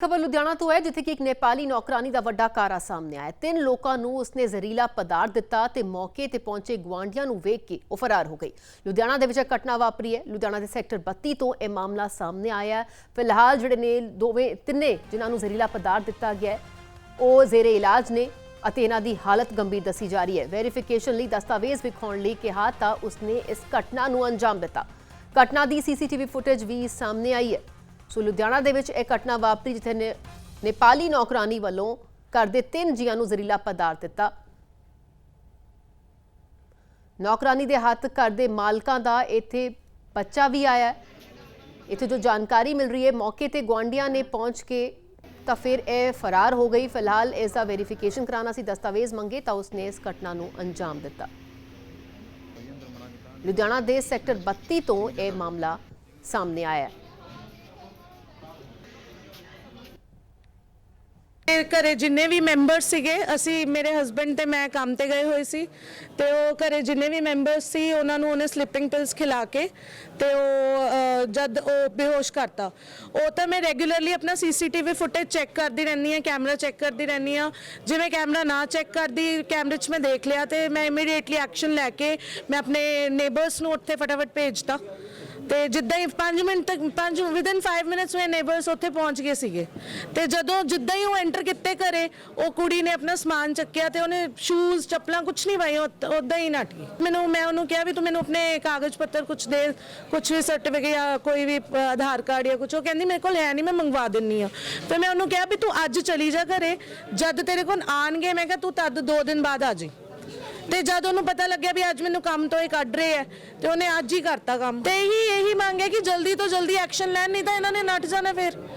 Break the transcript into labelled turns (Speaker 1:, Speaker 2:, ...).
Speaker 1: ਖਬਰ ਲੁਧਿਆਣਾ ਤੋਂ ਹੈ, ਜਿੱਥੇ ਕਿ ਇੱਕ ਨੇਪਾਲੀ ਨੌਕਰਾਨੀ ਦਾ ਵੱਡਾ ਕਾਰਾ ਸਾਹਮਣੇ ਆਇਆ। ਤਿੰਨ ਲੋਕਾਂ ਨੂੰ ਉਸਨੇ ਜ਼ਹਿਰੀਲਾ ਪਦਾਰਥ ਦਿੱਤਾ ਤੇ ਮੌਕੇ ਤੇ ਪਹੁੰਚੇ ਗਵਾਂਢੀਆਂ ਨੂੰ ਵੇਖ ਕੇ ਉਹ ਫਰਾਰ ਹੋ ਗਈ ਲੁਧਿਆਣਾ ਦੇ ਵਿੱਚ ਇਹ ਘਟਨਾ ਵਾਪਰੀ ਹੈ। ਲੁਧਿਆਣਾ ਦੇ ਸੈਕਟਰ 32 ਤੋਂ ਇਹ ਮਾਮਲਾ ਸਾਹਮਣੇ ਆਇਆ ਫਿਲਹਾਲ ਜਿਹੜੇ ਨੇ ਦੋਵੇਂ, ਤਿੰਨੇ ਜਿਨ੍ਹਾਂ ਨੂੰ ਜ਼ਹਿਰੀਲਾ ਪਦਾਰਥ ਦਿੱਤਾ ਗਿਆ ਉਹ ਜ਼ੇਰੇ ਇਲਾਜ ਨੇ ਅਤੇ ਇਹਨਾਂ ਦੀ ਹਾਲਤ ਗੰਭੀਰ ਦੱਸੀ ਜਾ ਰਹੀ ਹੈ। ਵੈਰੀਫਿਕੇਸ਼ਨ ਲਈ ਦਸਤਾਵੇਜ਼ ਵਿਖਾਉਣ ਲਈ ਕਿਹਾ ਤਾਂ ਉਸਨੇ ਇਸ ਘਟਨਾ ਨੂੰ ਅੰਜਾਮ ਦਿੱਤਾ। ਘਟਨਾ ਦੀ ਸੀਸੀਟੀਵੀ ਫੁਟੇਜ ਵੀ ਸਾਹਮਣੇ ਆਈ ਹੈ। ਸੋ ਲੁਧਿਆਣਾ ਦੇ ਵਿੱਚ ਇਹ ਘਟਨਾ ਵਾਪਰੀ ਜਿੱਥੇ ਨੇ ਨੇਪਾਲੀ ਨੌਕਰਾਨੀ ਵੱਲੋਂ ਘਰ ਦੇ ਤਿੰਨ ਜੀਆਂ ਨੂੰ ਜ਼ਹਿਰੀਲਾ ਪਦਾਰਥ ਦਿੱਤਾ। ਨੌਕਰਾਨੀ ਦੇ ਹੱਥ ਘਰ ਦੇ ਮਾਲਕਾਂ ਦਾ ਇੱਥੇ ਬੱਚਾ ਵੀ ਆਇਆ ਇੱਥੇ ਜੋ ਜਾਣਕਾਰੀ ਮਿਲ ਰਹੀ ਹੈ, ਮੌਕੇ ਤੇ ਗਵਾਂਡੀਆਂ ਨੇ ਪਹੁੰਚ ਕੇ ਤਾਂ ਫਿਰ ਇਹ ਫਰਾਰ ਹੋ ਗਈ। ਫਿਲਹਾਲ ਇਸ ਦਾ ਵੈਰੀਫਿਕੇਸ਼ਨ ਕਰਾਉਣਾ ਸੀ ਦਸਤਾਵੇਜ਼ ਮੰਗੇ ਤਾਂ ਉਸਨੇ ਇਸ ਘਟਨਾ ਨੂੰ ਅੰਜਾਮ ਦਿੱਤਾ। ਲੁਧਿਆਣਾ ਦੇ ਸੈਕਟਰ 32 ਤੋਂ ਇਹ ਮਾਮਲਾ ਸਾਹਮਣੇ ਆਇਆ ਹੈ।
Speaker 2: ਮੇਰੇ ਘਰੇ ਜਿੰਨੇ ਵੀ ਮੈਂਬਰ ਸੀਗੇ ਅਸੀਂ ਮੇਰੇ ਹਸਬੰਡ ਤੇ ਮੈਂ ਕੰਮ ਤੇ ਗਏ ਹੋਏ ਸੀ ਤੇ ਉਹ ਘਰੇ ਜਿੰਨੇ ਵੀ ਮੈਂਬਰਸ ਸੀ ਉਹਨਾਂ ਨੂੰ ਉਹਨੇ ਸਲੀਪਿੰਗ ਪਿਲਸ ਖਿਲਾ ਕੇ ਤੇ ਉਹ ਅਹ, ਜਦ ਉਹ ਬੇਹੋਸ਼ ਕਰਤਾ। ਉਹ ਤਾਂ ਮੈਂ ਰੈਗੂਲਰਲੀ ਆਪਣਾ ਸੀਸੀਟੀਵੀ ਫੁਟੇਜ ਚੈੱਕ ਕਰਦੀ ਰਹਿੰਦੀ ਹਾਂ ਕੈਮਰਾ ਚੈੱਕ ਕਰਦੀ ਰਹਿੰਦੀ ਆ ਜਿਵੇਂ ਕੈਮਰਾ ਨਾ ਚੈੱਕ ਕਰਦੀ ਕੈਮਰੇ 'ਚ ਮੈਂ ਦੇਖ ਲਿਆ ਤੇ ਮੈਂ ਇਮੀਡੀਏਟਲੀ ਐਕਸ਼ਨ ਲੈ ਕੇ ਮੈਂ ਆਪਣੇ ਨੇਬਰਸ ਨੂੰ ਉੱਥੇ ਫਟਾਫਟ ਭੇਜਤਾ। ਤੇ ਜਿੱਦਾਂ ਹੀ 5 ਮਿੰਟ ਤੱਕ 5 ਵਿਦਨ 5 ਮਿੰਟਸ ਵਿੱਚ ਨੇਬਰਸ ਉੱਥੇ ਪਹੁੰਚ ਗਏ ਸੀਗੇ। ਤੇ ਜਦੋਂ ਜਿੱਦਾਂ ਹੀ ਉਹ ਐਂਟਰ ਕੀਤੇ ਘਰੇ, ਉਹ ਕੁੜੀ ਨੇ ਆਪਣਾ ਸਮਾਨ ਚੱਕਿਆ ਤੇ ਉਹਨੇ ਸ਼ੂਜ਼ ਚੱਪਲਾਂ ਕੁਝ ਨਹੀਂ ਪਾਈਆਂ ਉਦਾਂ ਹੀ ਨੱਠ ਗਈ। ਮੈਨੂੰ, ਮੈਂ ਉਹਨੂੰ ਕਿਹਾ ਵੀ ਤੂੰ ਮੈਨੂੰ ਆਪਣੇ ਕਾਗਜ਼ ਪੱਤਰ ਕੁਝ ਦੇ ਕੁਝ ਵੀ ਸਰਟੀਫਿਕੇਟ ਜਾਂ ਕੋਈ ਵੀ ਆਧਾਰ ਕਾਰਡ ਜਾਂ ਕੁਝ ਉਹ ਕਹਿੰਦੀ ਮੇਰੇ ਕੋਲ ਹੈ ਨਹੀਂ ਮੈਂ ਮੰਗਵਾ ਦਿੰਨੀ ਆ। ਤੇ ਮੈਂ ਉਹਨੂੰ ਕਿਹਾ ਵੀ ਤੂੰ ਅੱਜ ਚਲੀ ਜਾ ਘਰੇ, ਜਦ ਤੇਰੇ ਕੋਲ ਆਣਗੇ ਮੈਂ ਕਿਹਾ ਤੂੰ ਤਦ 2 ਦਿਨ ਬਾਅਦ ਆ ਜੀ ਤੇ ਜਦ ਉਹਨੂੰ ਪਤਾ ਲੱਗਿਆ ਵੀ ਅੱਜ ਮੈਨੂੰ ਕੰਮ ਤੋਂ ਹੀ ਕੱਢ ਰਹੇ ਐ ਤੇ ਉਹਨੇ ਅੱਜ ਹੀ ਕਰਤਾ ਕੰਮ। ਤੇ ਇਹੀ ਇਹੀ ਮੰਗ ਹੈ ਕਿ ਜਲਦੀ ਤੋਂ ਜਲਦੀ ਐਕਸ਼ਨ ਲੈਣ, ਨਹੀਂ ਤਾਂ ਇਹਨਾਂ ਨੇ ਨੱਟ ਜਾਣਾ ਫਿਰ।